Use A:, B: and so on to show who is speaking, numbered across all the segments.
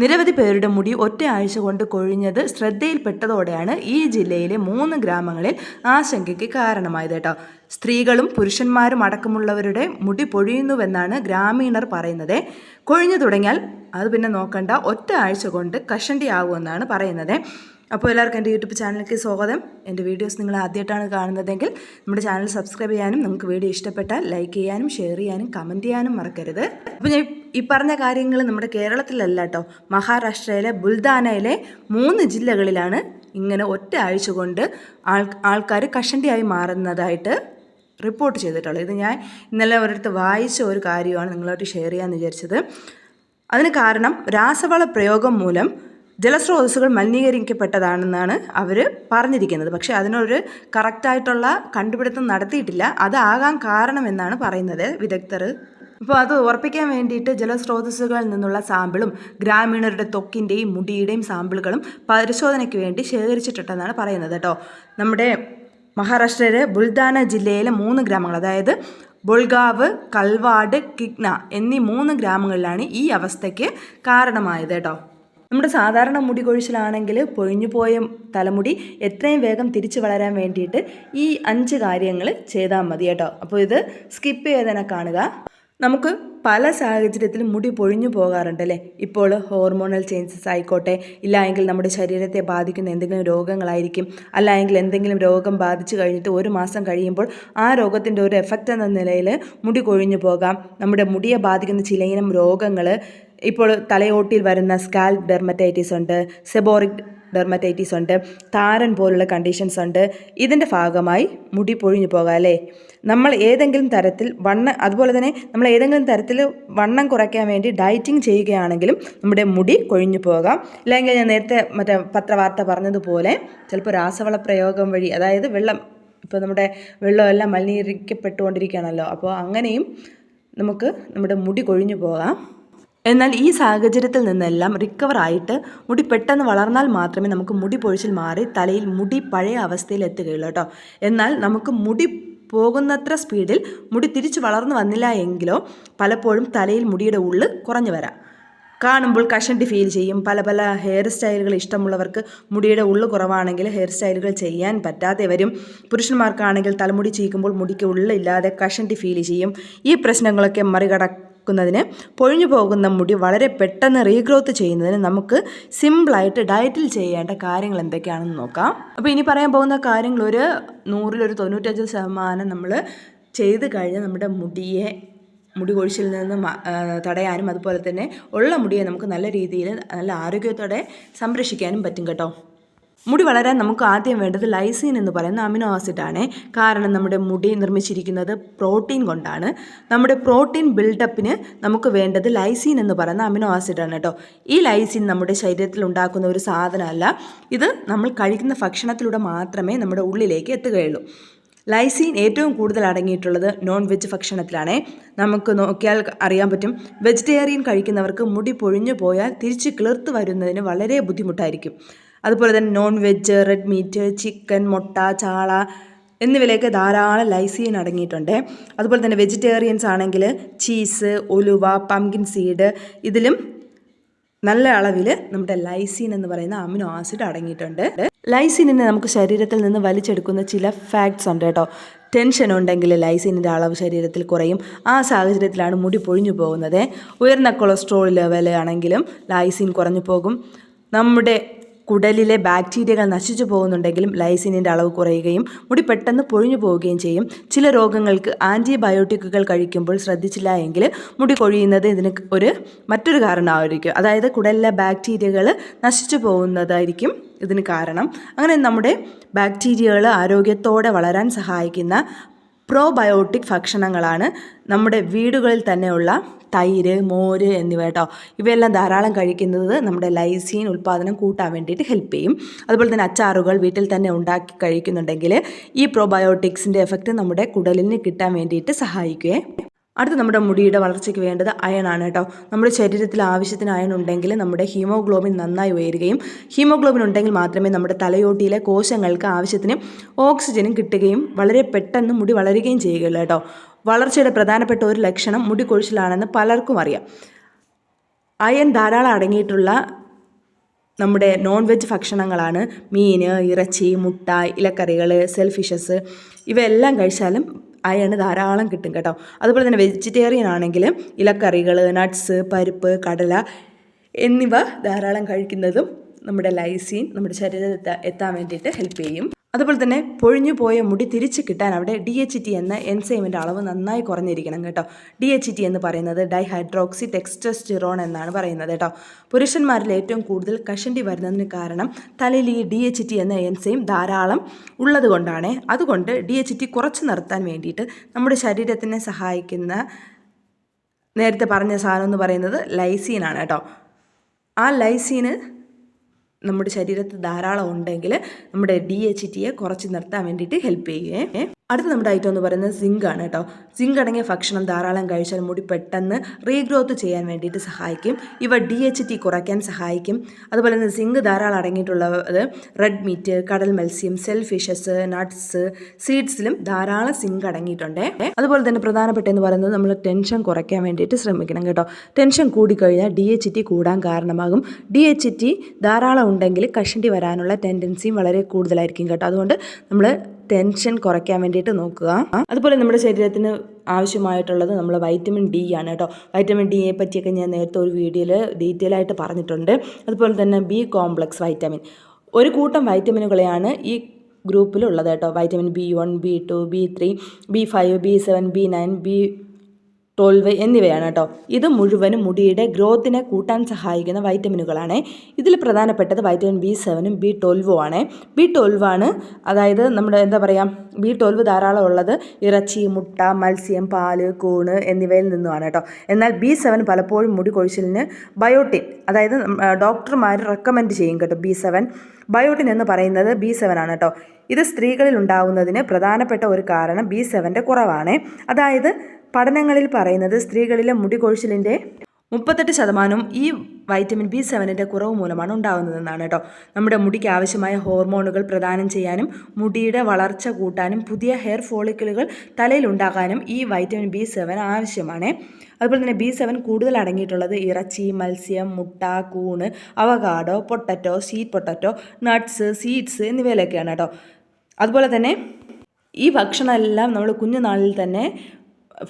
A: നിരവധി പേരുടെ മുടി ഒറ്റ ആഴ്ച കൊണ്ട് കൊഴിഞ്ഞത് ശ്രദ്ധയിൽപ്പെട്ടതോടെയാണ് ഈ ജില്ലയിലെ മൂന്ന് ഗ്രാമങ്ങളിൽ ആശങ്കയ്ക്ക് കാരണമായത് കേട്ടോ. സ്ത്രീകളും പുരുഷന്മാരും അടക്കമുള്ളവരുടെ മുടി പൊഴിയുന്നുവെന്നാണ് ഗ്രാമീണർ പറയുന്നത്. കൊഴിഞ്ഞു തുടങ്ങിയാൽ അത് പിന്നെ നോക്കണ്ട ഒറ്റ ആഴ്ച കൊണ്ട് കഷണ്ടി ആകുമെന്നാണ് പറയുന്നത്. അപ്പോൾ എല്ലാവർക്കും എന്റെ യൂട്യൂബ് ചാനലിലേക്ക് സ്വാഗതം. എന്റെ വീഡിയോസ് നിങ്ങൾ ആദ്യമായിട്ടാണ് കാണുന്നതെങ്കിൽ നമ്മുടെ ചാനൽ സബ്സ്ക്രൈബ് ചെയ്യാനും നിങ്ങൾക്ക് വീഡിയോ ഇഷ്ടപ്പെട്ടാൽ ലൈക്ക് ചെയ്യാനും ഷെയർ ചെയ്യാനും കമന്റ് ചെയ്യാനും മറക്കരുത്. അപ്പോൾ ഞാൻ ഈ പറഞ്ഞ കാര്യങ്ങൾ നമ്മുടെ കേരളത്തിലല്ല കേട്ടോ മഹാരാഷ്ട്രയിലെ ബുൽദാനയിലെ മൂന്ന് ജില്ലകളിലാണ് ഇങ്ങനെ ഒറ്റ ആഴ്ച കൊണ്ട് ആൾ ആൾക്കാർ കഷണ്ടിയായി മാറുന്നതായിട്ട് റിപ്പോർട്ട് ചെയ്തിട്ടുള്ളത്. ഇത് ഞാൻ ഇന്നലെ ഒരിടത്ത് വായിച്ച ഒരു കാര്യമാണ് നിങ്ങളോട്ട് ഷെയർ ചെയ്യാമെന്ന് വിചാരിച്ചത്. അതിന് കാരണം രാസവള പ്രയോഗം മൂലം ജലസ്രോതസ്സുകൾ മലിനീകരിക്കപ്പെട്ടതാണെന്നാണ് അവർ പറഞ്ഞിരിക്കുന്നത്. പക്ഷേ അതിനൊരു കറക്റ്റായിട്ടുള്ള കണ്ടുപിടുത്തം നടത്തിയിട്ടില്ല. അതാകാൻ കാരണമെന്നാണ് പറയുന്നത് വിദഗ്ധർ. അപ്പോൾ അത് ഉറപ്പിക്കാൻ വേണ്ടിയിട്ട് ജലസ്രോതസ്സുകളിൽ നിന്നുള്ള സാമ്പിളും ഗ്രാമീണരുടെ ത്വക്കിന്റെയും മുടിയുടെയും സാമ്പിളുകളും പരിശോധനയ്ക്ക് വേണ്ടി ശേഖരിച്ചിട്ടുണ്ടെന്നാണ് പറയുന്നത് കേട്ടോ. നമ്മുടെ മഹാരാഷ്ട്രയിലെ ബുൽദാന ജില്ലയിലെ മൂന്ന് ഗ്രാമങ്ങൾ അതായത് ബുൾഗാവ് കൽവാട് കിഗ്ന എന്നീ മൂന്ന് ഗ്രാമങ്ങളിലാണ് ഈ അവസ്ഥയ്ക്ക് കാരണമായത് കേട്ടോ. നമ്മുടെ സാധാരണ മുടി കൊഴിച്ചിലാണെങ്കിൽ പൊഴിഞ്ഞു പോയ തലമുടി എത്രയും വേഗം തിരിച്ചു വളരാൻ വേണ്ടിയിട്ട് ഈ അഞ്ച് കാര്യങ്ങൾ ചെയ്താൽ മതി കേട്ടോ. അപ്പോൾ ഇത് സ്കിപ്പ് ചെയ്ത് തന്നെ കാണുക. നമുക്ക് പല സാഹചര്യത്തിലും മുടി പൊഴിഞ്ഞു പോകാറുണ്ട് അല്ലേ ഇപ്പോൾ ഹോർമോണൽ ചേഞ്ചസ് ആയിക്കോട്ടെ ഇല്ല എങ്കിൽ നമ്മുടെ ശരീരത്തെ ബാധിക്കുന്ന എന്തെങ്കിലും രോഗങ്ങളായിരിക്കും അല്ല എങ്കിൽ എന്തെങ്കിലും രോഗം ബാധിച്ചു കഴിഞ്ഞിട്ട് ഒരു മാസം കഴിയുമ്പോൾ ആ രോഗത്തിന്റെ ഒരു എഫക്റ്റ് എന്ന നിലയിൽ മുടി കൊഴിഞ്ഞു പോകാം. നമ്മുടെ മുടിയെ ബാധിക്കുന്ന ചിലയിനം രോഗങ്ങൾ ഇപ്പോൾ തലയോട്ടിയിൽ വരുന്ന സ്കാൽപ് ഡെർമറ്റൈറ്റിസ് ഉണ്ട് സെബോറിക് ഡെർമറ്റൈറ്റിസ് ഉണ്ട് താരൻ പോലുള്ള കണ്ടീഷൻസ് ഉണ്ട്. ഇതിന്റെ ഭാഗമായി മുടി പൊഴിഞ്ഞു പോകാം അല്ലേ? നമ്മൾ ഏതെങ്കിലും തരത്തിൽ വണ്ണം അതുപോലെ തന്നെ നമ്മൾ ഏതെങ്കിലും തരത്തിൽ വണ്ണം കുറയ്ക്കാൻ വേണ്ടി ഡയറ്റിംഗ് ചെയ്യുകയാണെങ്കിലും നമ്മുടെ മുടി കൊഴിഞ്ഞു പോകാം. അല്ലെങ്കിൽ ഞാൻ നേരത്തെ മറ്റേ പത്രവാർത്ത പറഞ്ഞതുപോലെ ചിലപ്പോൾ രാസവള പ്രയോഗം വഴി അതായത് വെള്ളം ഇപ്പോൾ നമ്മുടെ വെള്ളമെല്ലാം മലിനീകരിക്കപ്പെട്ടുകൊണ്ടിരിക്കുകയാണല്ലോ. അപ്പോൾ അങ്ങനെയും നമുക്ക് നമ്മുടെ മുടി കൊഴിഞ്ഞു പോകാം. എന്നാൽ ഈ സാഹചര്യത്തിൽ നിന്നെല്ലാം റിക്കവർ ആയിട്ട് മുടി പെട്ടെന്ന് വളർന്നാൽ മാത്രമേ നമുക്ക് മുടി പൊഴിച്ചിൽ മാറി തലയിൽ മുടി പഴയ അവസ്ഥയിൽ എത്തുകയുള്ളൂ കേട്ടോ. എന്നാൽ നമുക്ക് മുടി പോകുന്നത്ര സ്പീഡിൽ മുടി തിരിച്ചു വളർന്നു വന്നില്ല എങ്കിലോ പലപ്പോഴും തലയിൽ മുടിയുടെ ഉള്ളിൽ കുറഞ്ഞു വരാം. കാണുമ്പോൾ കഷണ്ടി ഫീൽ ചെയ്യും. പല പല ഹെയർ സ്റ്റൈലുകൾ ഇഷ്ടമുള്ളവർക്ക് മുടിയുടെ ഉള്ളു കുറവാണെങ്കിൽ ഹെയർ സ്റ്റൈലുകൾ ചെയ്യാൻ പറ്റാതെ വരും. പുരുഷന്മാർക്കാണെങ്കിൽ തലമുടി ചീക്കുമ്പോൾ മുടിക്ക് ഉള്ളില്ലാതെ കഷണ്ടി ഫീൽ ചെയ്യും. ഈ പ്രശ്നങ്ങളൊക്കെ മറികടക്കുന്നതിന് പൊഴിഞ്ഞു പോകുന്ന മുടി വളരെ പെട്ടെന്ന് റീഗ്രോത്ത് ചെയ്യുന്നതിന് നമുക്ക് സിമ്പിളായിട്ട് ഡയറ്റിൽ ചെയ്യേണ്ട കാര്യങ്ങൾ എന്തൊക്കെയാണെന്ന് നോക്കാം. അപ്പോൾ ഇനി പറയാൻ പോകുന്ന കാര്യങ്ങൾ ഒരു നൂറിലൊരു തൊണ്ണൂറ്റഞ്ച് ശതമാനം നമ്മൾ ചെയ്ത് കഴിഞ്ഞാൽ നമ്മുടെ മുടിയെ മുടി കൊഴിച്ചിൽ നിന്ന് തടയാനും അതുപോലെ തന്നെ ഉള്ള മുടിയെ നമുക്ക് നല്ല രീതിയിൽ നല്ല ആരോഗ്യത്തോടെ സംരക്ഷിക്കാനും പറ്റും കേട്ടോ. മുടി വളരാൻ നമുക്ക് ആദ്യം വേണ്ടത് ലൈസീൻ എന്ന് പറയുന്ന അമിനോ ആസിഡാണ് കാരണം നമ്മുടെ മുടി നിർമ്മിച്ചിരിക്കുന്നത് പ്രോട്ടീൻ കൊണ്ടാണ്. നമ്മുടെ പ്രോട്ടീൻ ബിൽഡപ്പിന് നമുക്ക് വേണ്ടത് ലൈസീൻ എന്ന് പറയുന്ന അമിനോ ആസിഡാണ് കേട്ടോ. ഈ ലൈസീൻ നമ്മുടെ ശരീരത്തിൽ ഉണ്ടാക്കുന്ന ഒരു സാധനമല്ല. ഇത് നമ്മൾ കഴിക്കുന്ന ഭക്ഷണത്തിലൂടെ മാത്രമേ നമ്മുടെ ഉള്ളിലേക്ക് എത്തുകയുള്ളൂ. ലൈസീൻ ഏറ്റവും കൂടുതൽ അടങ്ങിയിട്ടുള്ളത് നോൺ വെജ് ഭക്ഷണത്തിലാണ്. നമുക്ക് നോക്കിയാൽ അറിയാൻ പറ്റും. വെജിറ്റേറിയൻ കഴിക്കുന്നവർക്ക് മുടി പൊഴിഞ്ഞു പോയാൽ തിരിച്ച് കിളിർത്ത് വരുന്നതിന് വളരെ ബുദ്ധിമുട്ടായിരിക്കും. അതുപോലെ തന്നെ non veg red meat chicken മുട്ട ചാള എന്നിവയിലേക്ക് ധാരാളം ലൈസീൻ അടങ്ങിയിട്ടുണ്ട്. അതുപോലെ തന്നെ വെജിറ്റേറിയൻസ് ആണെങ്കിൽ ചീസ് ഒലുവ പംകിൻ സീഡ് ഇതിലും നല്ല അളവിൽ നമ്മുടെ ലൈസീൻ എന്ന് പറയുന്ന അമിനോ ആസിഡ് അടങ്ങിയിട്ടുണ്ട്. ലൈസീനിനെ നമുക്ക് ശരീരത്തിൽ നിന്ന് വലിച്ചെടുക്കുന്ന ചില ഫാക്ട്സ് ഉണ്ട് കേട്ടോ. ടെൻഷൻ ഉണ്ടെങ്കിൽ ലൈസീനിന്റെ അളവ് ശരീരത്തിൽ കുറയും. ആ സാഹചര്യത്തിലാണ് മുടി പൊഴിഞ്ഞു പോകുന്നത്. ഉയർന്ന കൊളസ്ട്രോൾ ലെവൽ ആണെങ്കിലും ലൈസീൻ കുറഞ്ഞു പോകും. നമ്മുടെ കുടലിലെ ബാക്ടീരിയകൾ നശിച്ചു പോകുന്നുണ്ടെങ്കിലും ലൈസിനിന്റെ അളവ് കുറയുകയും മുടി പെട്ടെന്ന് പൊഴിഞ്ഞു പോവുകയും ചെയ്യും. ചില രോഗങ്ങൾക്ക് ആന്റിബയോട്ടിക്കുകൾ കഴിക്കുമ്പോൾ ശ്രദ്ധിച്ചില്ല എങ്കിൽ മുടി കൊഴിയുന്നത് ഇതിന് ഒരു മറ്റൊരു കാരണമായിരിക്കും. അതായത് കുടലിലെ ബാക്ടീരിയകൾ നശിച്ചു പോകുന്നതായിരിക്കും ഇതിന് കാരണം. അങ്ങനെ നമ്മുടെ ബാക്ടീരിയകൾ ആരോഗ്യത്തോടെ വളരാൻ സഹായിക്കുന്ന പ്രോബയോട്ടിക് ഭക്ഷണങ്ങളാണ് നമ്മുടെ വീടുകളിൽ തന്നെയുള്ള തൈര് മോര് എന്നിവ കേട്ടോ. ഇവയെല്ലാം ധാരാളം കഴിക്കുന്നത് നമ്മുടെ ലൈസീൻ ഉൽപ്പാദനം കൂട്ടാൻ വേണ്ടിയിട്ട് ഹെൽപ്പ് ചെയ്യും. അതുപോലെ തന്നെ അച്ചാറുകൾ വീട്ടിൽ തന്നെ ഉണ്ടാക്കി കഴിക്കുന്നുണ്ടെങ്കിൽ ഈ പ്രോബയോട്ടിക്സിന്റെ എഫക്റ്റ് നമ്മുടെ കുടലിന് കിട്ടാൻ വേണ്ടിയിട്ട് സഹായിക്കുകയെ അടുത്ത് നമ്മുടെ മുടിയുടെ വളർച്ചയ്ക്ക് വേണ്ടത് അയണാണ് കേട്ടോ. നമ്മുടെ ശരീരത്തിൽ ആവശ്യത്തിന് അയൺ ഉണ്ടെങ്കിൽ നമ്മുടെ ഹീമോഗ്ലോബിൻ നന്നായി ഉയരുകയും ഹീമോഗ്ലോബിൻ ഉണ്ടെങ്കിൽ മാത്രമേ നമ്മുടെ തലയോട്ടിയിലെ കോശങ്ങൾക്ക് ആവശ്യത്തിന് ഓക്സിജനും കിട്ടുകയും വളരെ പെട്ടെന്ന് മുടി വളരുകയും ചെയ്യുകയുള്ളൂ കേട്ടോ. വളർച്ചയുടെ പ്രധാനപ്പെട്ട ഒരു ലക്ഷണം മുടി കൊഴിച്ചിലാണെന്ന് പലർക്കും അറിയാം. അയൺ ധാരാളം അടങ്ങിയിട്ടുള്ള നമ്മുടെ നോൺ വെജ് ഭക്ഷണങ്ങളാണ്. മീൻ ഇറച്ചി മുട്ട ഇലക്കറികൾ സെൽഫിഷസ് ഇവയെല്ലാം കഴിച്ചാലും അയണ് ധാരാളം കിട്ടും കേട്ടോ. അതുപോലെ തന്നെ വെജിറ്റേറിയൻ ആണെങ്കിൽ ഇലക്കറികൾ നട്ട്സ് പരിപ്പ് കടല എന്നിവ ധാരാളം കഴിക്കുന്നതും നമ്മുടെ ലൈസീൻ നമ്മുടെ ശരീരത്തിൽ എത്താൻ വേണ്ടിയിട്ട് ഹെൽപ്പ് ചെയ്യും. അതുപോലെ തന്നെ പൊഴിഞ്ഞു പോയ മുടി തിരിച്ച് കിട്ടാൻ അവിടെ ഡി എച്ച് ടി എന്ന എൻസൈമിന്റെ അളവ് നന്നായി കുറഞ്ഞിരിക്കണം കേട്ടോ. ഡി എച്ച് ടി എന്ന് പറയുന്നത് ഡൈഹൈഡ്രോക്സി ടെക്സ്റ്റസ്റ്റിറോൺ എന്നാണ് പറയുന്നത് കേട്ടോ. പുരുഷന്മാരിൽ ഏറ്റവും കൂടുതൽ കഷണ്ടി വരുന്നതിന് കാരണം തലയിൽ ഈ ഡി എച്ച് ടി എന്ന എൻസൈം ധാരാളം ഉള്ളതുകൊണ്ടാണ് അതുകൊണ്ട് ഡി എച്ച് ടി കുറച്ച് നിർത്താൻ വേണ്ടിയിട്ട് നമ്മുടെ ശരീരത്തിനെ സഹായിക്കുന്ന നേരത്തെ പറഞ്ഞ സാധനം എന്ന് പറയുന്നത് ലൈസീനാണ് കേട്ടോ. ആ ലൈസീന് നമ്മുടെ ശരീരത്തിൽ ധാരാളം ഉണ്ടെങ്കിൽ നമ്മുടെ ഡി എച്ച് ടിയെ കുറച്ച് നിർത്താൻ വേണ്ടിയിട്ട് ഹെൽപ്പ് ചെയ്യുകയെ അടുത്ത നമ്മുടെ ഐറ്റം എന്ന് പറയുന്നത് സിങ്ക് ആണ് കേട്ടോ. സിങ്ക് അടങ്ങിയ ഭക്ഷണം ധാരാളം കഴിച്ചാൽ മുടി പെട്ടെന്ന് റീഗ്രോത്ത് ചെയ്യാൻ വേണ്ടിയിട്ട് സഹായിക്കും. ഇവ ഡി എച്ച് ടി കുറയ്ക്കാൻ സഹായിക്കും. അതുപോലെ തന്നെ സിങ്ക് ധാരാളം അടങ്ങിയിട്ടുള്ളത് റെഡ് മീറ്റ് കടൽ മത്സ്യം സെൽ ഫിഷസ് നട്ട്സ് സീഡ്സിലും ധാരാളം സിങ്ക് അടങ്ങിയിട്ടുണ്ട്. അതുപോലെ തന്നെ പ്രധാനപ്പെട്ട എന്ന് പറയുന്നത് നമ്മൾ ടെൻഷൻ കുറയ്ക്കാൻ വേണ്ടിയിട്ട് ശ്രമിക്കണം കേട്ടോ. ടെൻഷൻ കൂടിക്കഴിഞ്ഞാൽ ഡി എച്ച് ടി കൂടാൻ കാരണമാകും. ഡി എച്ച് ടി ധാരാളം ഉണ്ടെങ്കിൽ കഷണ്ടി വരാനുള്ള ടെൻഡൻസിയും വളരെ കൂടുതലായിരിക്കും കേട്ടോ. അതുകൊണ്ട് നമ്മൾ ടെൻഷൻ കുറയ്ക്കാൻ വേണ്ടിയിട്ട് നോക്കുക. അതുപോലെ നമ്മുടെ ശരീരത്തിന് ആവശ്യമായിട്ടുള്ളത് നമ്മൾ വൈറ്റമിൻ ഡി ആണ് കേട്ടോ. വൈറ്റമിൻ ഡിയെ പറ്റിയൊക്കെ ഞാൻ നേരത്തെ ഒരു വീഡിയോയിൽ ഡീറ്റെയിൽ ആയിട്ട് പറഞ്ഞിട്ടുണ്ട്. അതുപോലെ തന്നെ ബി കോംപ്ലക്സ് വൈറ്റമിൻ ഒരു കൂട്ടം വൈറ്റമിനുകളെയാണ് ഈ ഗ്രൂപ്പിലുള്ളത് കേട്ടോ. Vitamin B one B two B three B five B seven B nine B twelve എന്നിവയാണ് കേട്ടോ. ഇത് മുഴുവനും മുടിയുടെ ഗ്രോത്തിനെ കൂട്ടാൻ സഹായിക്കുന്ന വൈറ്റമിനുകളാണ്. ഇതിൽ പ്രധാനപ്പെട്ടത് വൈറ്റമിൻ ബി സെവനും ബി ട്വൽവും ആണ്. ബി ട്വൽവ് ആണ് അതായത് നമ്മുടെ എന്താ പറയുക ബി ട്വൽവ് ധാരാളം ഉള്ളത് ഇറച്ചി മുട്ട മത്സ്യം പാൽ കൂണ് എന്നിവയിൽ നിന്നുമാണ് കേട്ടോ. എന്നാൽ ബി സെവൻ പലപ്പോഴും മുടി കൊഴിച്ചിലിന് ബയോട്ടിൻ അതായത് ഡോക്ടർമാർ റെക്കമെൻഡ് ചെയ്യും കേട്ടോ ബി സെവൻ. ബയോട്ടിൻ എന്ന് പറയുന്നത് ബി സെവൻ ആണ് കേട്ടോ. ഇത് സ്ത്രീകളിൽ ഉണ്ടാവുന്നതിന് പ്രധാനപ്പെട്ട ഒരു കാരണം ബി സെവന്റെ കുറവാണ്. അതായത് പഠനങ്ങളിൽ പറയുന്നത് സ്ത്രീകളിലെ മുടി കൊഴിച്ചിലിന്റെ മുപ്പത്തെട്ട് ശതമാനവും ഈ വൈറ്റമിൻ ബി സെവനിന്റെ കുറവ് മൂലമാണ് ഉണ്ടാകുന്നതെന്നാണ് കേട്ടോ. നമ്മുടെ മുടിക്ക് ആവശ്യമായ ഹോർമോണുകൾ പ്രദാനം ചെയ്യാനും മുടിയുടെ വളർച്ച കൂട്ടാനും പുതിയ ഹെയർ ഫോളിക്കിളുകൾ തലയിൽ ഉണ്ടാകാനും ഈ വൈറ്റമിൻ ബി സെവൻ ആവശ്യമാണ്. അതുപോലെ തന്നെ ബി സെവൻ കൂടുതൽ അടങ്ങിയിട്ടുള്ളത് ഇറച്ചി മത്സ്യം മുട്ട കൂണ് avocado potato sweet potato nuts seeds എന്നിവയിലൊക്കെയാണ് കേട്ടോ. അതുപോലെ തന്നെ ഈ ഭക്ഷണമെല്ലാം നമ്മൾ കുഞ്ഞുനാളിൽ തന്നെ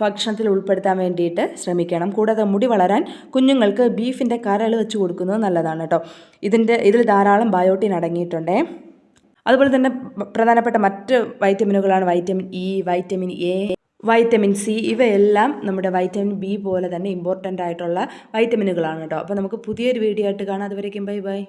A: ഭക്ഷണത്തിൽ ഉൾപ്പെടുത്താൻ വേണ്ടിയിട്ട് ശ്രമിക്കണം. കൂടാതെ മുടി വളരാൻ കുഞ്ഞുങ്ങൾക്ക് ബീഫിന്റെ കരൾ വെച്ച് കൊടുക്കുന്നത് നല്ലതാണ് കേട്ടോ. ഇതിന്റെ ഇതിൽ ധാരാളം ബയോട്ടിൻ അടങ്ങിയിട്ടുണ്ട്. അതുപോലെ തന്നെ പ്രധാനപ്പെട്ട മറ്റ് വൈറ്റമിനുകളാണ് vitamin E vitamin A vitamin C. ഇവയെല്ലാം നമ്മുടെ വൈറ്റമിൻ ബി പോലെ തന്നെ ഇമ്പോർട്ടന്റ് ആയിട്ടുള്ള വൈറ്റമിനുകളാണ് കേട്ടോ. അപ്പോൾ നമുക്ക് പുതിയൊരു വീഡിയോ ആയിട്ട് കാണാം. അതുവരേക്കും ബൈ ബൈ.